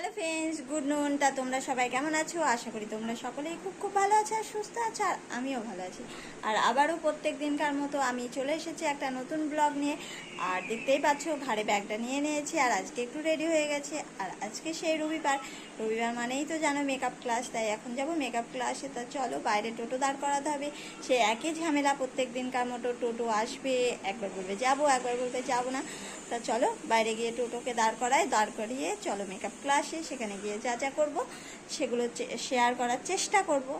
Hello friends good নুন তা তোমরা সবাই কেমন আছো? আশা করি তোমরা সকলেই খুব খুব ভালো আছো আর সুস্থ আছো আর আমিও ভালো আছি। আর আবারও প্রত্যেক দিনকার মতো আমি চলে এসেছি একটা নতুন ব্লগ নিয়ে। আর দেখতেই পাচ্ছ, ঘাড়ে ব্যাগটা নিয়ে নিয়েছি আর আজকে একটু রেডি হয়ে গেছে। আর আজকে সেই রবিবার। রবিবার মানেই তো জানো মেকআপ ক্লাস তাই এখন যাব মেকআপ ক্লাসে তা চলো বাইরে টোটো দাঁড় করাতে হবে। সে একই ঝামেলা প্রত্যেক দিনকার মতো টোটো আসবে, একবার বলবে যাব, একবার বলবে যাব না। তা চলো বাইরে গিয়ে টোটোকে দাঁড় করায় দাঁড় করিয়ে চলো মেকআপ ক্লাসে সেখানে গিয়ে যা যা করব, সেগুলো শেয়ার করার চেষ্টা করব।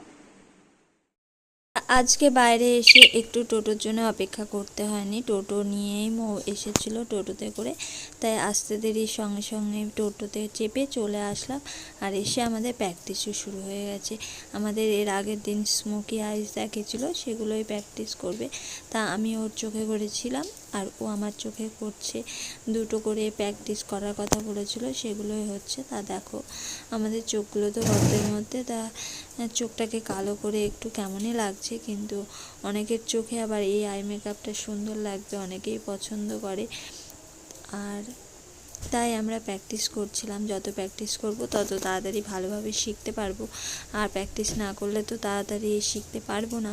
আজকে বাইরে এসে একটু টোটোর জন্য অপেক্ষা করতে হয়নি। টোটো নিয়েই মো, এসেছিল টোটোতে করে। তাই আসতে দেরি সঙ্গে সঙ্গে টোটোতে চেপে চলে আসলাম আর এসে আমাদের প্র্যাকটিসও শুরু হয়ে গেছে। আমাদের এর আগের দিন স্মোকি আইস দেখেছিল সেগুলোই প্র্যাকটিস করবে। তা আমি ওর চোখে করেছিলাম আর ও আমার চোখে করছে দুটো করে প্র্যাকটিস করার কথা বলেছিল, সেগুলোই হচ্ছে। তা দেখো, আমাদের চোখগুলো তো গর্তের মধ্যে, তা চোখটাকে কালো করে একটু কেমনই লাগছে, কিন্তু অনেকের চোখে আবার এই আই মেকআপটা সুন্দর লাগবে অনেকেই পছন্দ করে। আর তাই আমরা প্র্যাকটিস করছিলাম, যত প্র্যাকটিস করব তত তাড়াতাড়ি ভালোভাবে শিখতে পারব। আর প্র্যাকটিস না করলে তো তাড়াতাড়ি শিখতে পারব না।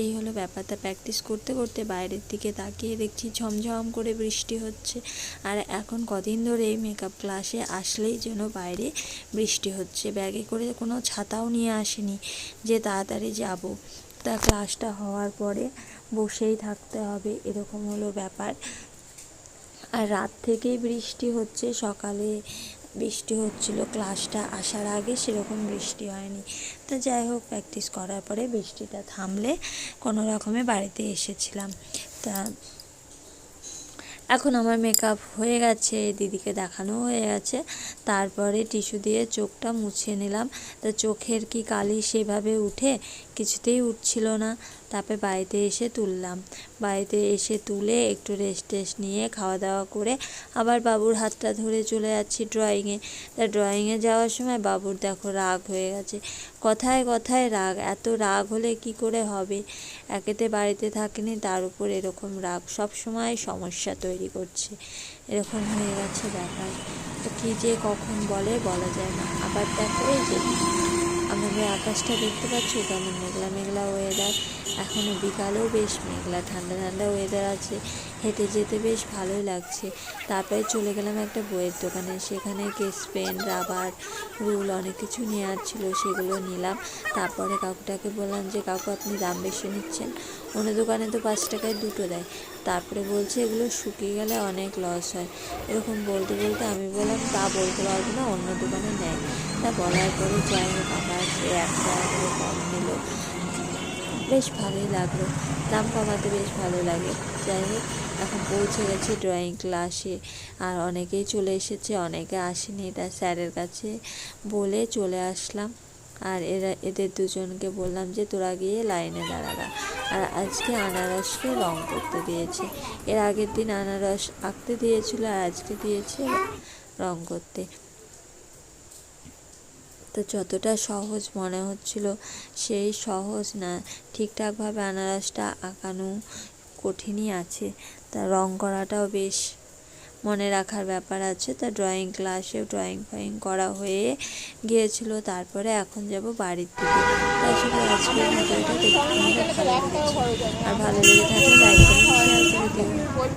এই হলো ব্যাপারটা প্র্যাকটিস করতে করতে বাইরের দিকে তাকিয়ে দেখছি ঝমঝম করে বৃষ্টি হচ্ছে। আর এখন কদিন ধরে এই মেকআপ ক্লাসে আসলেই যেন বাইরে বৃষ্টি হচ্ছে। ব্যাগে করে কোনো ছাতাও নিয়ে আসেনি যে তাড়াতাড়ি যাব। তা ক্লাসটা হওয়ার পরে বসেই থাকতে হবে, এরকম হলো ব্যাপার। আর রাত থেকেই বৃষ্টি হচ্ছে, সকালে বৃষ্টি হচ্ছিল ক্লাসটা আসার আগে সেরকম বৃষ্টি হয়নি। তো যাই হোক প্র্যাকটিস করার পরে বৃষ্টিটা থামলে কোনো রকমে বাড়িতে এসেছিলাম। তা এখন আমার মেকআপ হয়ে গেছে, দিদিকে দেখানো হয়ে গেছে। তারপরে টিস্যু দিয়ে চোখটা মুছিয়ে নিলাম। তো চোখের কি কালি সেভাবে উঠে? কিছুতেই উঠছিল না। তারপরে বাড়িতে এসে তুললাম। বাড়িতে এসে তুলে একটু রেস্ট টেস্ট নিয়ে খাওয়া দাওয়া করে আবার বাবুর হাতটা ধরে চলে যাচ্ছি ড্রয়িংয়ে তা ড্রয়িংয়ে যাওয়ার সময় বাবুর দেখো রাগ হয়ে গেছে। কথায় কথায় রাগ, এত রাগ হলে কি করে হবে? একেতে বাড়িতে থাকেনি, তার উপর এরকম রাগ। সব সময় সমস্যা তৈরি করছে। এরকম হয়ে গেছে ব্যাপার। তো কী যে কখন বলে, বলা যায় না। আবার দেখো এই যে আমাদের আকাশটা দেখতে পাচ্ছ কেমন মেঘলা মেঘলা ওয়েদার এখনও বিকালেও বেশ মেঘলা, ঠান্ডা ঠান্ডা ওয়েদার আছে। হেঁটে যেতে বেশ ভালোই লাগছে। তারপরে চলে গেলাম একটা বইয়ের দোকানে। সেখানে কেস পেন, রাবার, রুল অনেক কিছু নেওয়ার ছিল, সেগুলো নিলাম। তারপরে কাকুটাকে বললাম যে, কাকু, আপনি দাম বেশি নিচ্ছেন? অন্য দোকানে তো পাঁচ টাকায় দুটো দেয়। তারপরে বলছে এগুলো শুকিয়ে গেলে অনেক লস হয়। এরকম বলতে বলতে আমি বললাম, তা বলতে পারব না, অন্য দোকানে নেয়। তা বলার পরে যাই হোক আবার সে এক টাকা করে কম নিল। বেশ ভালোই লাগল। দাম কমাতে বেশ ভালো লাগে। যাই হোক, এখন পৌঁছে গেছি ড্রয়িং ক্লাসে আর অনেকেই চলে এসেছে, অনেকে আসেনি। এটা স্যারের কাছে বলে চলে আসলাম। আর এরা, এদের দুজনকে বললাম যে তোরা গিয়ে লাইনে দাঁড়াবা আর আজকে আনারসকে রং করতে দিয়েছে। এর আগের দিন আনারস আঁকতে দিয়েছিল, আর আজকে দিয়েছে রং করতে। তো যতটা সহজ মনে হচ্ছিল, সেই সহজ না। ঠিকঠাকভাবে আনারসটা আঁকানো কঠিনই আছে। তা রং করাটাও বেশ মনে রাখার ব্যাপার আছে। তা ড্রয়িং ক্লাসে ড্রয়িং ফাইং করা হয়ে গিয়েছিল। তারপরে এখন যাব বাড়ির দিকে। তার সঙ্গে আর ভালো লেগে থাকে